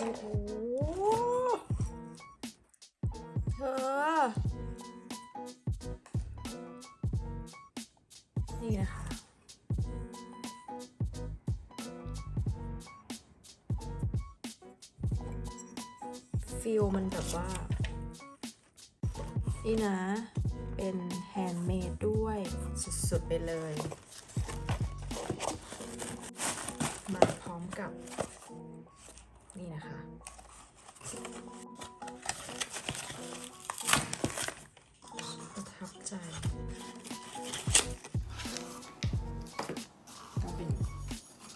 โอ้โหเธอ นี่นะคะฟิลมันแบบว่า นี่นะ เป็นแฮนด์เมดด้วย สุด ๆ ไปเลย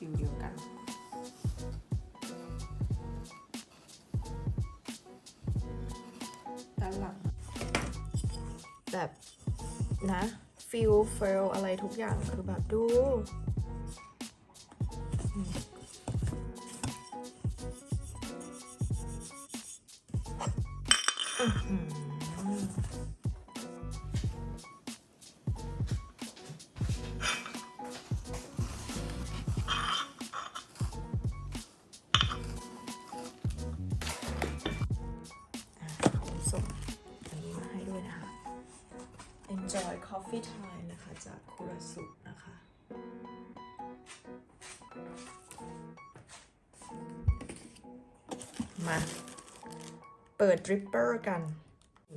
ิลเดียวกันด้านหลังแบบนะฟิลเฟลอะไรทุกอย่างคือแบบดูอืม Enjoy Coffee Time นะคะ จากคุระสุนะคะ มา เปิดดริปเปอร์กัน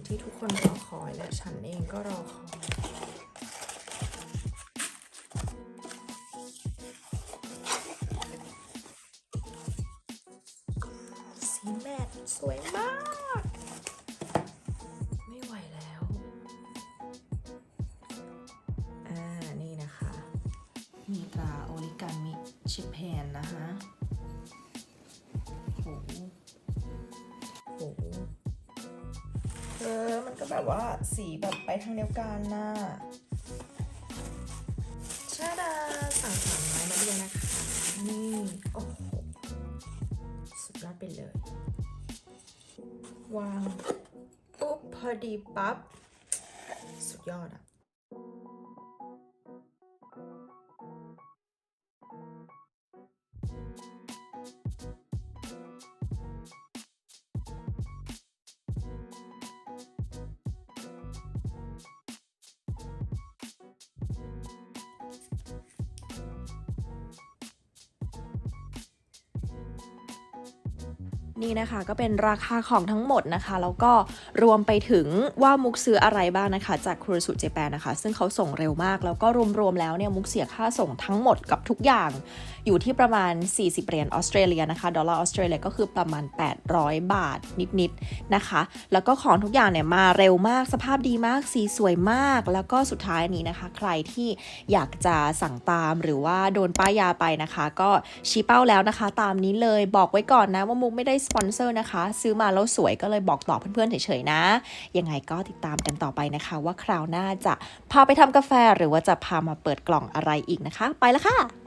ที่ทุกคนรอคอยและฉันเองก็รอคอยสีแมทสวยมาก แบบว่าสีแบบไปทางเดียวกันน่ะชาดาสั่งสามไม้มาด้วยนะคะ นี่โอ้โหสุดยอดไปเลย วางปุ๊บพอดีปั๊บสุดยอดอะ นี่นะคะก็เป็นราคาของทั้งหมดนะคะ แล้วก็รวมไปถึงว่ามุกซื้ออะไรบ้างนะคะ จากครูสุเจแปนนะคะ ซึ่งเขาส่งเร็วมาก แล้วก็รวมๆแล้วเนี่ยมุกเสียค่าส่งทั้งหมดกับทุกอย่าง อยู่ที่ประมาณ 40เหรียญออสเตรเลียนะคะ ดอลลาร์ออสเตรเลียก็คือประมาณ 800 บาทนิดๆนะคะ แล้วก็ของทุกอย่างเนี่ยมาเร็วมากสภาพดีมากสีสวยมาก แล้วก็สุดท้ายนี้นะคะ ใครที่อยากจะสั่งตามหรือว่าโดนป้ายยาไปนะคะ ก็ชี้เป้าแล้วนะคะ ตามนี้เลยบอกไว้ก่อนนะว่ามุกไม่ได้สปอนเซอร์นะคะ ซื้อมาแล้วสวยก็เลยบอกต่อเพื่อนๆเฉยๆนะ ยังไงก็ติดตามกันต่อไปนะคะ ว่าคราวหน้าจะพาไปทำกาแฟหรือว่าจะพามาเปิดกล่องอะไรอีกนะคะ ไปแล้วค่ะ